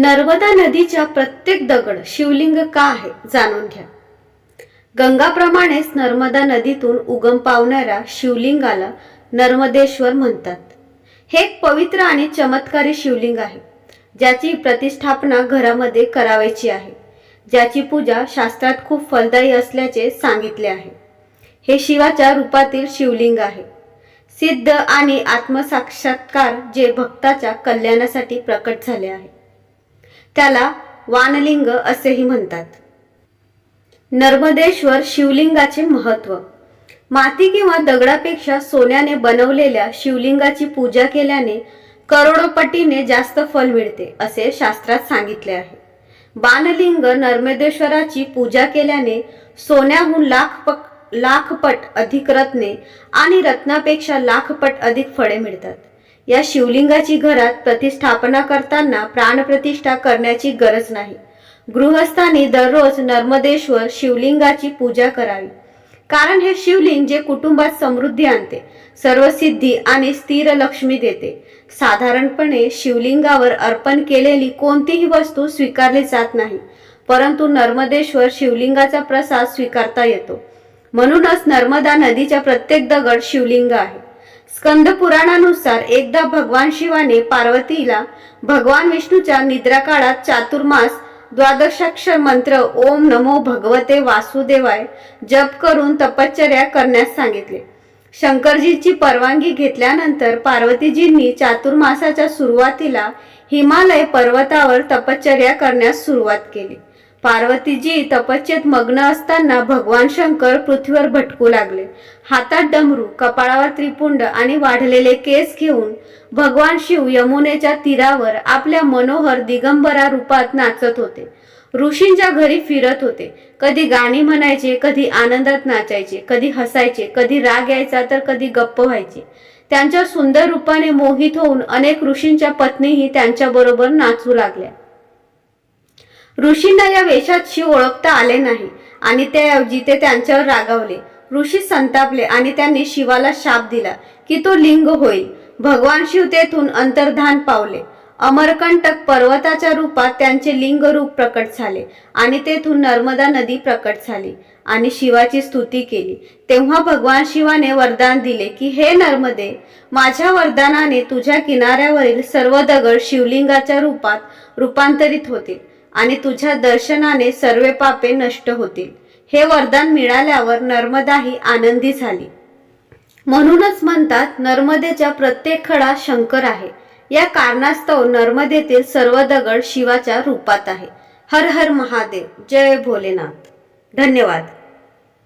नर्मदा नदीच्या प्रत्येक दगड शिवलिंग का आहे जाणून घ्या. गंगाप्रमाणेच नर्मदा नदीतून उगम पावणाऱ्या शिवलिंगाला नर्मदेश्वर म्हणतात. हे एक पवित्र आणि चमत्कारी शिवलिंग आहे ज्याची प्रतिष्ठापना घरामध्ये करावायची आहे. ज्याची पूजा शास्त्रात खूप फलदायी असल्याचे सांगितले आहे. हे शिवाच्या रूपातील शिवलिंग आहे. सिद्ध आणि आत्मसाक्षात्कार जे भक्ताच्या कल्याणासाठी प्रकट झाले आहे. त्याला वानलिंग असेही म्हणतात. नर्मदेश्वर शिवलिंगाचे महत्त्व. माती किंवा दगडापेक्षा सोन्याने बनवलेल्या शिवलिंगाची पूजा केल्याने करोडोपटीने जास्त फल मिळते असे शास्त्रात सांगितले आहे. बाणलिंग नर्मदेश्वराची पूजा केल्याने सोन्याहून लाख पक लाखपट अधिक रत्ने आणि रत्नापेक्षा लाखपट अधिक फळे मिळतात. या शिवलिंगाची घरात प्रतिष्ठापना करताना प्राणप्रतिष्ठा करण्याची गरज नाही. गृहस्थांनी दररोज नर्मदेश्वर शिवलिंगाची पूजा करावी. कारण हे शिवलिंग जे कुटुंबात समृद्धी आणते सर्व सिद्धी आणि स्थिर लक्ष्मी देते. साधारणपणे शिवलिंगावर अर्पण केलेली कोणतीही वस्तू स्वीकारली जात नाही परंतु नर्मदेश्वर शिवलिंगाचा प्रसाद स्वीकारता येतो. म्हणूनच नर्मदा नदीच्या प्रत्येक दगड शिवलिंग आहे. स्कंद पुराणानुसार एकदा भगवान शिवाने पार्वतीला भगवान विष्णूच्या निद्रा काळात चातुर्मास द्वादशाक्षर मंत्र ओम नमो भगवते वासुदेवाय जप करून तपश्चर्या करण्यास सांगितले. शंकरजीची परवानगी घेतल्यानंतर पार्वतीजींनी चातुर्मासाच्या सुरुवातीला हिमालय पर्वतावर तपश्चर्या करण्यास सुरुवात केली. पार्वतीजी तपश्चेत मग्न असताना भगवान शंकर पृथ्वीवर भटकू लागले. हातात डमरू कपाळावर त्रिपुंड आणि वाढलेले केस घेऊन भगवान शिव यमुनेच्या तीरावर आपल्या मनोहर दिगंबरा रूपात नाचत होते. ऋषींच्या घरी फिरत होते. कधी गाणी म्हणायचे कधी आनंदात नाचायचे कधी हसायचे कधी राग यायचा तर कधी गप्प व्हायचे. त्यांच्या सुंदर रूपाने मोहित होऊन अनेक ऋषींच्या पत्नीही त्यांच्याबरोबर नाचू लागल्या. ऋषींना या वेशात ओळखता आले नाही. आणि त्याऐवजी ते त्यांच्यावर रागावले. ऋषी संतापले आणि त्यांनी शिवाला शाप दिला की तो लिंग होईल. भगवान शिव तेथून अंतर्धान पावले. अमरकंटक पर्वताच्या रूपात त्यांचे लिंग रूप प्रकट झाले आणि तेथून नर्मदा नदी प्रकट झाली आणि शिवाची स्तुती केली. तेव्हा भगवान शिवाने वरदान दिले की हे नर्मदे माझ्या वरदानाने तुझ्या किनाऱ्यावरील सर्व दगड शिवलिंगाच्या रूपात रूपांतरित होतील. आणि तुझ्या दर्शनाने सर्व पापे नष्ट होतील. हे वरदान मिळाल्यावर नर्मदाही आनंदी झाली. म्हणूनच म्हणतात नर्मदेच्या प्रत्येक खडा शंकर आहे. या कारणास्तव नर्मदेतील सर्व दगड शिवाच्या रूपात आहे. हर हर महादेव. जय भोलेनाथ. धन्यवाद.